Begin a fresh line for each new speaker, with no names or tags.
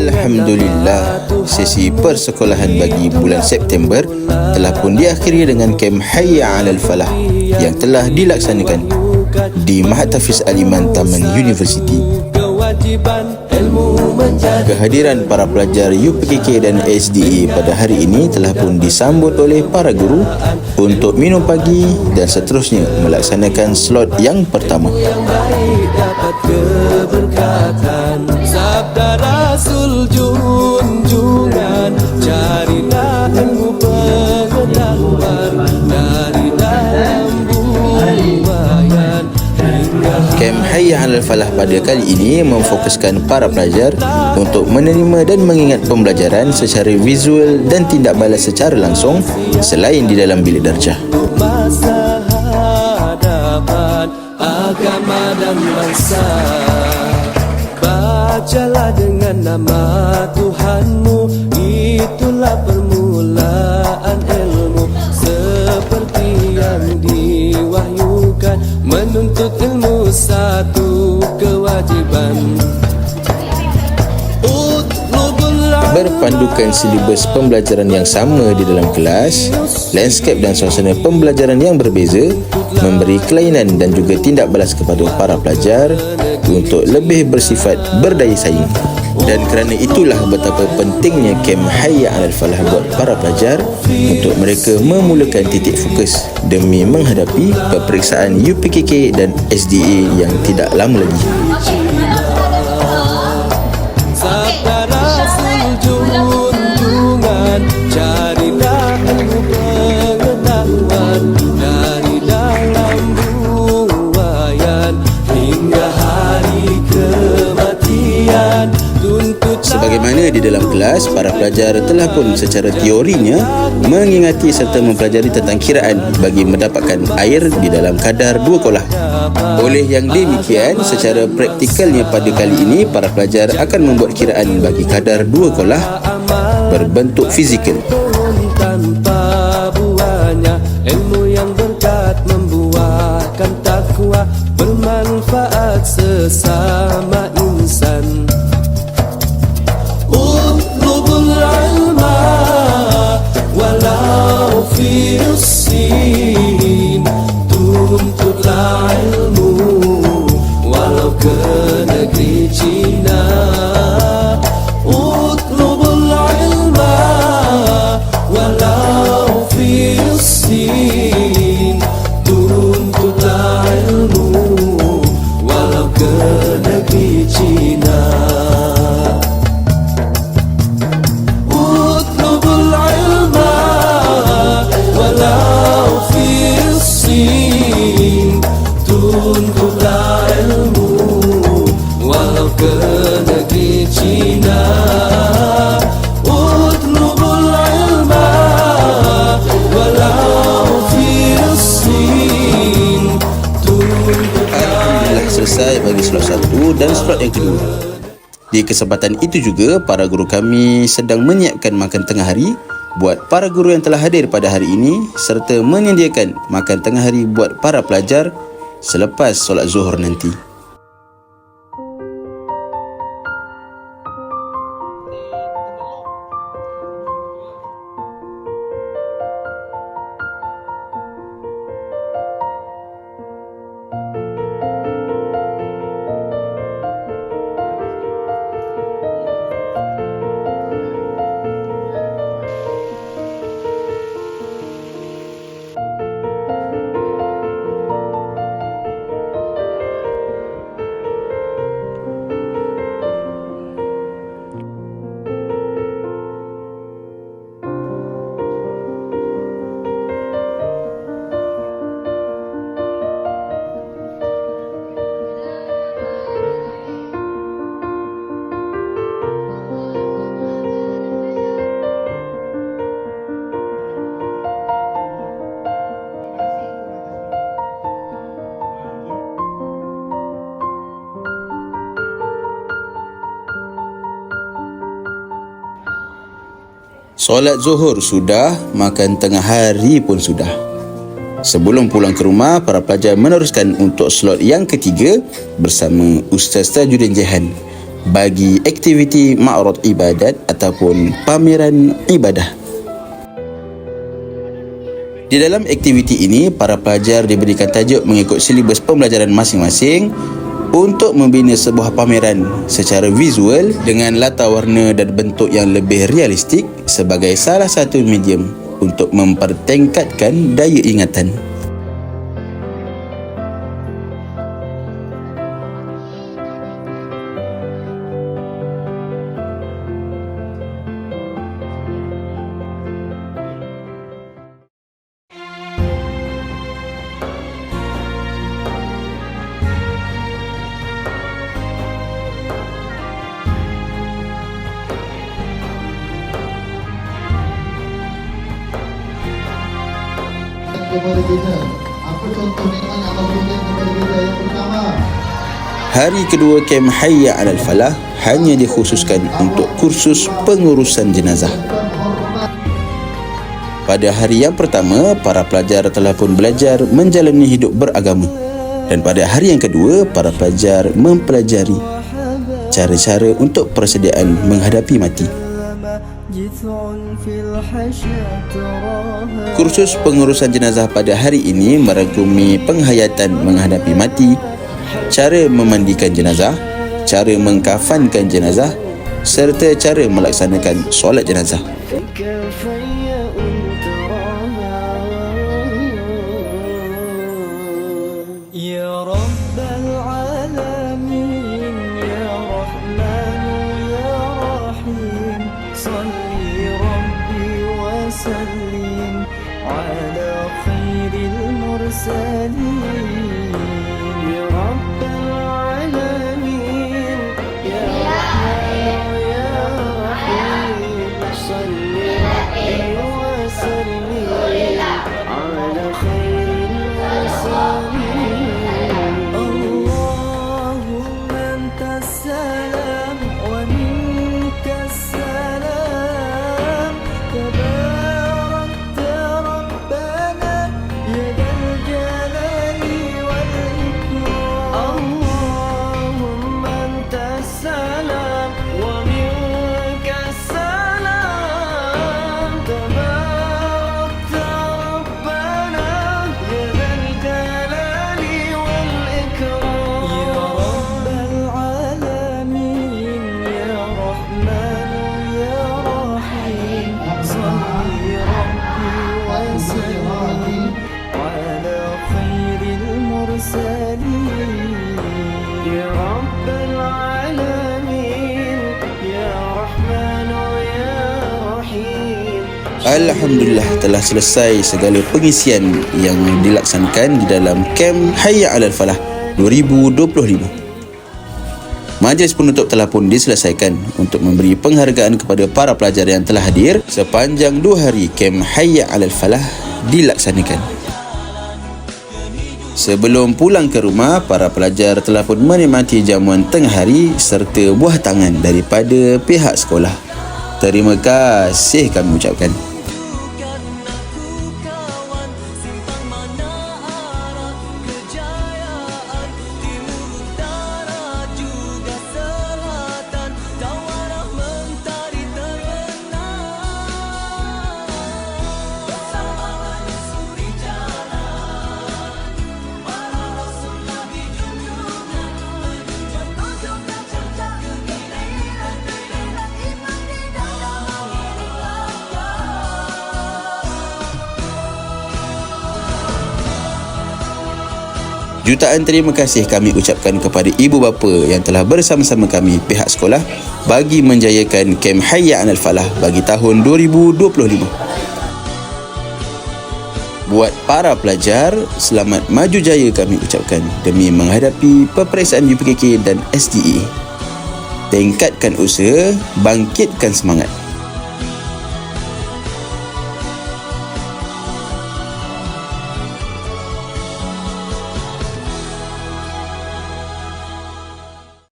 Alhamdulillah, sesi persekolahan bagi bulan September telah pun diakhiri dengan kem Hayya 'alal Falah yang telah dilaksanakan di Mahat Tafiz Aliman Taman University. Kehadiran para pelajar UPKK dan SDA pada hari ini telah pun disambut oleh para guru untuk minum pagi dan seterusnya melaksanakan slot yang pertama. Kem Hayya Alal Falah pada kali ini memfokuskan para pelajar untuk menerima dan mengingat pembelajaran secara visual dan tindak balas secara langsung selain di dalam bilik darjah.
Agama dan bangsa Bacalah dengan nama Tuhanmu Itulah permulaan
Berpandukan silibus pembelajaran yang sama di dalam kelas, landscape dan suasana pembelajaran yang berbeza memberi kelainan dan juga tindak balas kepada para pelajar untuk lebih bersifat berdaya saing. Dan kerana itulah betapa pentingnya kem Hayya Alal Falah buat para pelajar untuk mereka memulakan titik fokus demi menghadapi peperiksaan UPKK dan SDA yang tidak lama lagi. Sebagaimana di dalam kelas, para pelajar telah pun secara teorinya mengingati serta mempelajari tentang kiraan bagi mendapatkan air di dalam kadar dua kolah. Oleh yang demikian, secara praktikalnya pada kali ini, para pelajar akan membuat kiraan bagi kadar dua kolah berbentuk fizikal.
哥
的脾气。Slot satu dan slot yang kedua. Di kesempatan itu juga, para guru kami sedang menyiapkan makan tengah hari buat para guru yang telah hadir pada hari ini serta menyediakan makan tengah hari buat para pelajar selepas solat zuhur nanti. Solat zuhur sudah, makan tengah hari pun sudah. Sebelum pulang ke rumah, para pelajar meneruskan untuk slot yang ketiga bersama Ustaz Tajuddin Jahan
bagi aktiviti ma'rad ibadat ataupun pameran ibadah. Di dalam aktiviti ini, para pelajar diberikan tajuk mengikut silibus pembelajaran masing-masing untuk membina sebuah pameran secara visual dengan latar warna dan bentuk yang lebih realistik sebagai salah satu medium untuk mempertingkatkan daya ingatan.
Kepada kita. Apa contoh nikmat Allah berikan kepada kita? Yang pertama,
Hari kedua kem Hayya Alal Falah hanya dikhususkan untuk kursus pengurusan jenazah. Pada hari yang pertama, para pelajar telah pun belajar menjalani hidup beragama. Dan pada hari yang kedua, para pelajar mempelajari cara-cara untuk persediaan menghadapi mati. Kursus pengurusan jenazah pada hari ini merangkumi penghayatan menghadapi mati, cara memandikan jenazah, cara mengkafankan jenazah serta cara melaksanakan solat jenazah.
seni.
Alhamdulillah telah selesai segala pengisian yang dilaksanakan di dalam kem Hayya Alal Falah 2025. Majlis penutup telah pun diselesaikan untuk memberi penghargaan kepada para pelajar yang telah hadir sepanjang dua hari kem Hayya Alal Falah dilaksanakan. Sebelum pulang ke rumah, para pelajar telah pun menikmati jamuan tengah hari serta buah tangan daripada pihak sekolah. Terima kasih kami ucapkan. Jutaan terima kasih kami ucapkan kepada ibu bapa yang telah bersama-sama kami pihak sekolah bagi menjayakan kem Hayya Anal Falah bagi tahun 2025. Buat para pelajar, selamat maju jaya kami ucapkan demi menghadapi peperiksaan UPKK dan SDE. Tingkatkan usaha, bangkitkan semangat.